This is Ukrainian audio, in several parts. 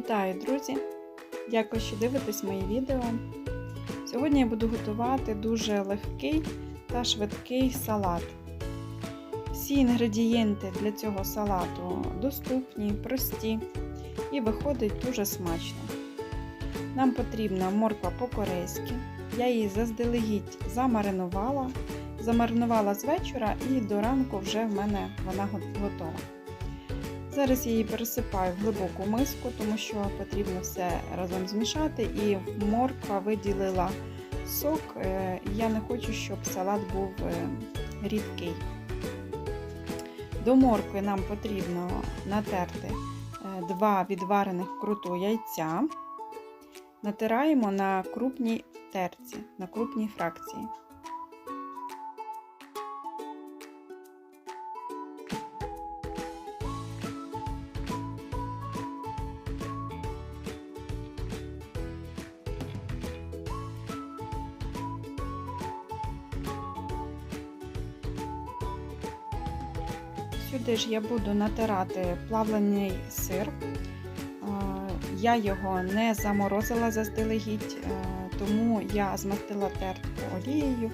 Вітаю, друзі! Дякую, що дивитесь мої відео. Сьогодні я буду готувати дуже легкий та швидкий салат. Всі інгредієнти для цього салату доступні, прості і виходить дуже смачно. Нам потрібна морква по-корейськи. Я її заздалегідь замаринувала, замаринувала з вечора і до ранку вже в мене вона готова. Зараз я її пересипаю в глибоку миску, тому що потрібно все разом змішати, і морква виділила сок. Я не хочу, щоб салат був рідкий. До моркви нам потрібно натерти два відварених вкруту яйця. Натираємо на крупній терці, на крупній фракції. Сюди ж я буду натирати плавлений сир. Я його не заморозила заздалегідь, тому я змастила тертку олією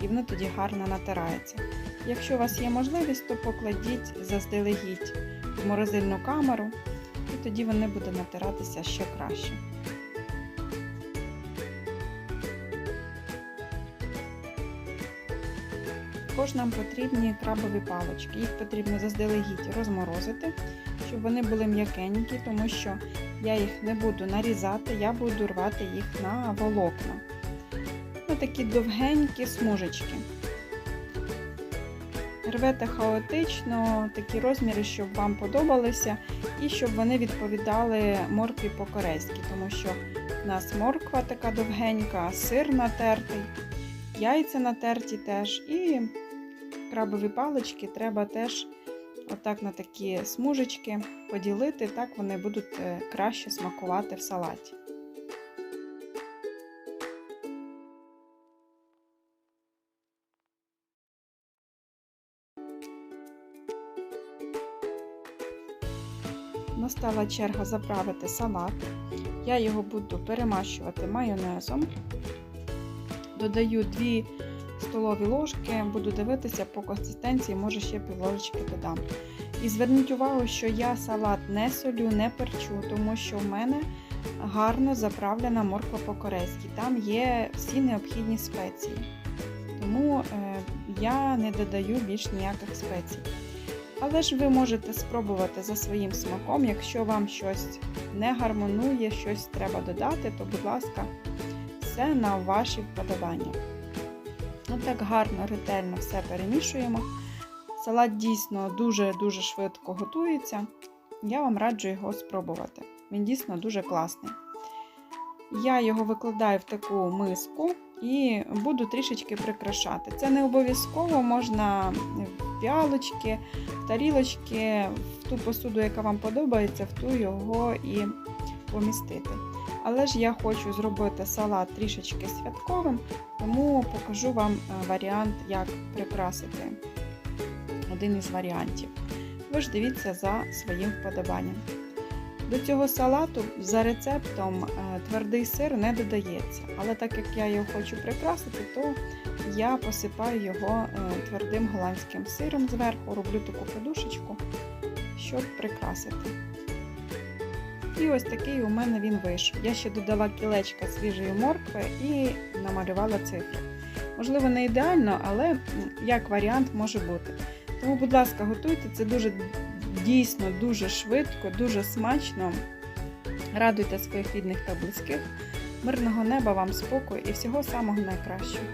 і воно тоді гарно натирається. Якщо у вас є можливість, то покладіть заздалегідь в морозильну камеру, і тоді вони будуть натиратися ще краще. Також нам потрібні крабові палички. Їх потрібно заздалегідь розморозити, щоб вони були м'якенькі, тому що я їх не буду нарізати, я буду рвати їх на волокна. На такі довгенькі смужечки. Рвете хаотично, такі розміри, щоб вам подобалися, і щоб вони відповідали моркві по-корейськи, тому що в нас морква така довгенька, сир натертий, яйця натерті теж. і крабові палички треба теж отак на такі смужечки поділити, так вони будуть краще смакувати в салаті. Настала черга заправити салат. Я його буду перемащувати майонезом. Додаю 2 столові ложки, буду дивитися по консистенції, може ще півложечки додам. І зверніть увагу, що я салат не солю, не перчу, тому що в мене гарно заправлена морква по-корейськи. Там є всі необхідні спеції. Тому е, я не додаю більш ніяких спецій. Але ж ви можете спробувати за своїм смаком, якщо вам щось не гармонує, щось треба додати, то, будь ласка, все на ваші вподобання. Ну так гарно, ретельно все перемішуємо. Салат дійсно дуже-дуже швидко готується. Я вам раджу його спробувати. Він дійсно дуже класний. Я його викладаю в таку миску і буду трішечки прикрашати. Це не обов'язково можна в піалочки, в тарілочки, в ту посуду, яка вам подобається, в ту його і помістити. Але ж я хочу зробити салат трішечки святковим, тому покажу вам варіант, як прикрасити один із варіантів. Ви ж дивіться за своїм вподобанням. До цього салату за рецептом твердий сир не додається, але так як я його хочу прикрасити, то я посипаю його твердим голландським сиром зверху, роблю таку подушечку, щоб прикрасити. І ось такий у мене він вийшов. Я ще додала кілечка свіжої моркви і намалювала цифри. Можливо, не ідеально, але як варіант може бути. Тому, будь ласка, готуйте це дуже дійсно дуже швидко, дуже смачно. Радуйте своїх рідних та близьких. Мирного неба вам спокою і всього самого найкращого.